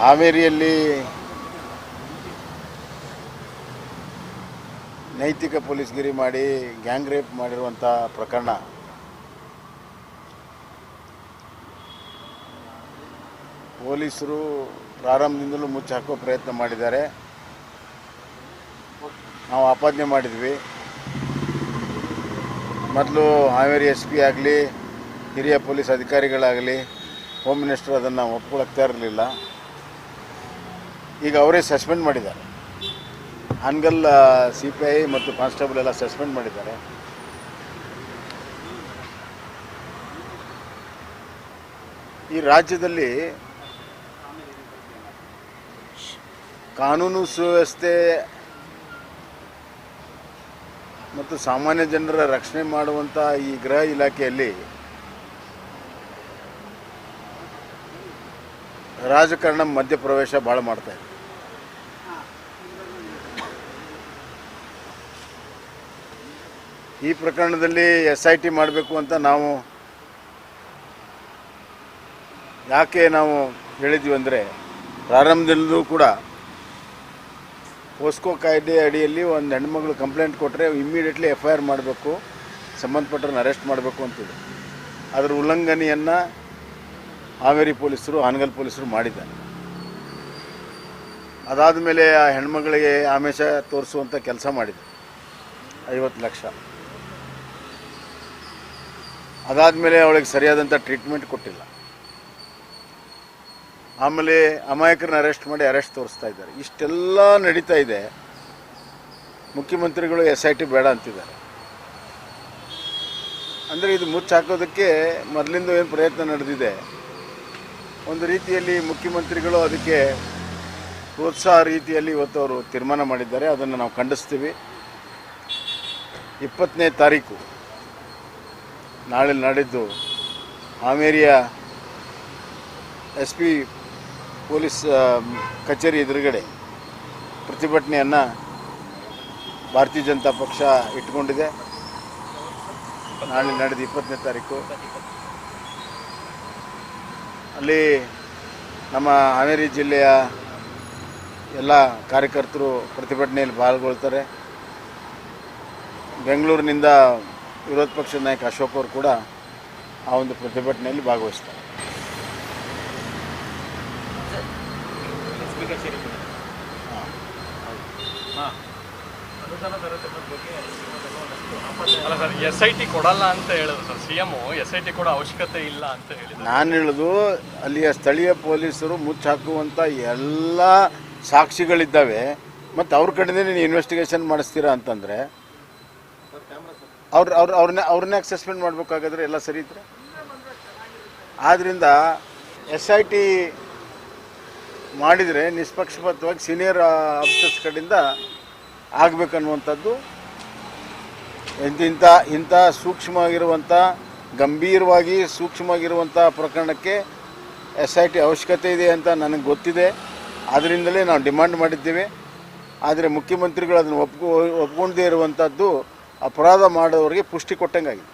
ಹಾವೇರಿಯಲ್ಲಿ ನೈತಿಕ ಪೊಲೀಸ್ಗಿರಿ ಮಾಡಿ ಗ್ಯಾಂಗ್ ರೇಪ್ ಮಾಡಿರುವಂಥ ಪ್ರಕರಣ. ಪೊಲೀಸರು ಪ್ರಾರಂಭದಿಂದಲೂ ಮುಚ್ಚಿ ಹಾಕುವ ಪ್ರಯತ್ನ ಮಾಡಿದ್ದಾರೆ. ನಾವು ಆಪಾದನೆ ಮಾಡಿದ್ವಿ. ಮೊದಲು ಹಾವೇರಿ ಎಸ್ ಪಿ ಆಗಲಿ, ಹಿರಿಯ ಪೊಲೀಸ್ ಅಧಿಕಾರಿಗಳಾಗಲಿ, ಹೋಮ್ ಮಿನಿಸ್ಟರ್ ಅದನ್ನು ಒಪ್ಕೊಳಕ್ತಾ ಇರಲಿಲ್ಲ ಈಗ ಅವರೇ ಸಸ್ಪೆಂಡ್ ಮಾಡಿದ್ದಾರೆ. ಹಾನಗಲ್ ಸಿ ಪಿ ಐ ಮತ್ತು ಕಾನ್ಸ್ಟೇಬಲ್ ಎಲ್ಲ ಸಸ್ಪೆಂಡ್ ಮಾಡಿದ್ದಾರೆ. ಈ ರಾಜ್ಯದಲ್ಲಿ ಕಾನೂನು ಸುವ್ಯವಸ್ಥೆ ಮತ್ತು ಸಾಮಾನ್ಯ ಜನರ ರಕ್ಷಣೆ ಮಾಡುವಂಥ ಈ ಗೃಹ ಇಲಾಖೆಯಲ್ಲಿ ರಾಜಕಾರಣ ಮಧ್ಯಪ್ರವೇಶ ಭಾಳ ಮಾಡ್ತಾ ಇದೆ. ಈ ಪ್ರಕರಣದಲ್ಲಿ ಎಸ್ ಐ ಟಿ ಮಾಡಬೇಕು ಅಂತ ನಾವು ಯಾಕೆ ನಾವು ಹೇಳಿದ್ವಿ ಅಂದರೆ ಪ್ರಾರಂಭದಲ್ಲೂ ಕೂಡ ಪೋಸ್ಕೋ ಕಾಯ್ದೆ ಅಡಿಯಲ್ಲಿ ಒಂದು ಹೆಣ್ಮಗಳು ಕಂಪ್ಲೇಂಟ್ ಕೊಟ್ಟರೆ ಇಮ್ಮಿಡಿಯೇಟ್ಲಿ ಎಫ್ ಐ ಆರ್ ಮಾಡಬೇಕು ಸಂಬಂಧಪಟ್ಟರನ್ನ ಅರೆಸ್ಟ್ ಮಾಡಬೇಕು ಅಂತಿದೆ. ಅದರ ಉಲ್ಲಂಘನೆಯನ್ನು ಹಾವೇರಿ ಪೊಲೀಸರು, ಹಾನಗಲ್ ಪೊಲೀಸರು ಮಾಡಿದ್ದಾರೆ. ಅದಾದ ಮೇಲೆ ಆ ಹೆಣ್ಮಗಳಿಗೆ ಆಮೇಷ ತೋರಿಸುವಂಥ ಕೆಲಸ ಮಾಡಿದೆ ಐವತ್ತು ಲಕ್ಷ. ಅದಾದಮೇಲೆ ಅವಳಿಗೆ ಸರಿಯಾದಂಥ ಟ್ರೀಟ್ಮೆಂಟ್ ಕೊಟ್ಟಿಲ್ಲ. ಆಮೇಲೆ ಅಮಾಯಕರನ್ನ ಅರೆಸ್ಟ್ ಮಾಡಿ ಅರೆಸ್ಟ್ ತೋರಿಸ್ತಾ ಇದ್ದಾರೆ. ಇಷ್ಟೆಲ್ಲ ನಡೀತಾ ಇದೆ. ಮುಖ್ಯಮಂತ್ರಿಗಳು ಎಸ್ ಐ ಟಿ ಬೇಡ ಅಂತಿದ್ದಾರೆ. ಅಂದರೆ ಇದು ಮುಚ್ಚಾಕೋದಕ್ಕೆ ಮೊದಲಿಂದ ಏನು ಪ್ರಯತ್ನ ನಡೆದಿದೆ? ಒಂದು ರೀತಿಯಲ್ಲಿ ಮುಖ್ಯಮಂತ್ರಿಗಳು ಅದಕ್ಕೆ ಪ್ರೋತ್ಸಾಹ ರೀತಿಯಲ್ಲಿ ಇವತ್ತು ಅವರು ತೀರ್ಮಾನ ಮಾಡಿದ್ದಾರೆ. ಅದನ್ನು ನಾವು ಖಂಡಿಸ್ತೀವಿ. ಇಪ್ಪತ್ತನೇ ತಾರೀಕು ನಾಳೆ ನಾಡಿದ್ದು ಹಾವೇರಿಯ ಎಸ್ ಪಿ ಪೊಲೀಸ್ ಕಚೇರಿ ಎದುರುಗಡೆ ಪ್ರತಿಭಟನೆಯನ್ನು ಭಾರತೀಯ ಜನತಾ ಪಕ್ಷ ಇಟ್ಕೊಂಡಿದೆ ನಾಳೆ ನಡೆದ ಇಪ್ಪತ್ತನೇ ತಾರೀಕು. ಅಲ್ಲಿ ನಮ್ಮ ಹಾವೇರಿ ಜಿಲ್ಲೆಯ ಎಲ್ಲ ಕಾರ್ಯಕರ್ತರು ಪ್ರತಿಭಟನೆಯಲ್ಲಿ ಪಾಲ್ಗೊಳ್ತಾರೆ ಬೆಂಗಳೂರಿನಿಂದ ವಿರೋಧ ಪಕ್ಷದ ನಾಯಕ ಅಶೋಕ್ ಅವರು ಕೂಡ ಆ ಒಂದು ಪ್ರತಿಭಟನೆಯಲ್ಲಿ ಭಾಗವಹಿಸ್ತಾರೆ. ಅಲ್ಲ ಸರ್, ಎಸ್ ಐ ಟಿ ಕೊಡಲ್ಲ ಅಂತ ಹೇಳಿದ್ರು sir. C M S I T ಕೊಡೋ ಅವಶ್ಯಕತೆ ಇಲ್ಲ ಅಂತ ಹೇಳಿದ್ರು. ನಾನು ಹೇಳೋದು, ಅಲ್ಲಿಯ ಸ್ಥಳೀಯ ಪೊಲೀಸರು ಮುಚ್ಚಾಕುವಂಥ ಎಲ್ಲ ಸಾಕ್ಷಿಗಳಿದ್ದಾವೆ. ಮತ್ತು ಅವ್ರ ಕಡೆನೇ ನೀನು ಇನ್ವೆಸ್ಟಿಗೇಷನ್ ಮಾಡಿಸ್ತೀರಾ ಅಂತಂದರೆ, ಅವ್ರು ಅವ್ರು ಅವ್ರನ್ನ ಅವ್ರನ್ನೇ ಅಸೆಸ್ಮೆಂಟ್ ಮಾಡಬೇಕಾಗಾದ್ರೆ ಎಲ್ಲ ಸರಿ ಇದ್ರೆ? ಆದ್ದರಿಂದ ಎಸ್ ಐ ಟಿ ಮಾಡಿದರೆ ನಿಷ್ಪಕ್ಷಪಾತವಾಗಿ ಸೀನಿಯರ್ ಆಫೀಸರ್ಸ್ ಕಡೆಯಿಂದ ಆಗಬೇಕನ್ನುವಂಥದ್ದು ಇಂಥ ಇಂಥ ಸೂಕ್ಷ್ಮವಾಗಿರುವಂಥ, ಗಂಭೀರವಾಗಿ ಸೂಕ್ಷ್ಮವಾಗಿರುವಂಥ ಪ್ರಕರಣಕ್ಕೆ ಎಸ್ ಐ ಟಿ ಅವಶ್ಯಕತೆ ಇದೆ ಅಂತ ನನಗೆ ಗೊತ್ತಿದೆ. ಅದರಿಂದಲೇ ನಾವು ಡಿಮಾಂಡ್ ಮಾಡಿದ್ದೇವೆ. ಆದರೆ ಮುಖ್ಯಮಂತ್ರಿಗಳು ಅದನ್ನು ಒಪ್ಕೊ ಒಪ್ಕೊಂಡೇ ಇರುವಂಥದ್ದು ಅಪರಾಧ ಮಾಡೋರಿಗೆ ಪುಷ್ಟಿ ಕೊಟ್ಟಂಗಾಗಿದೆ.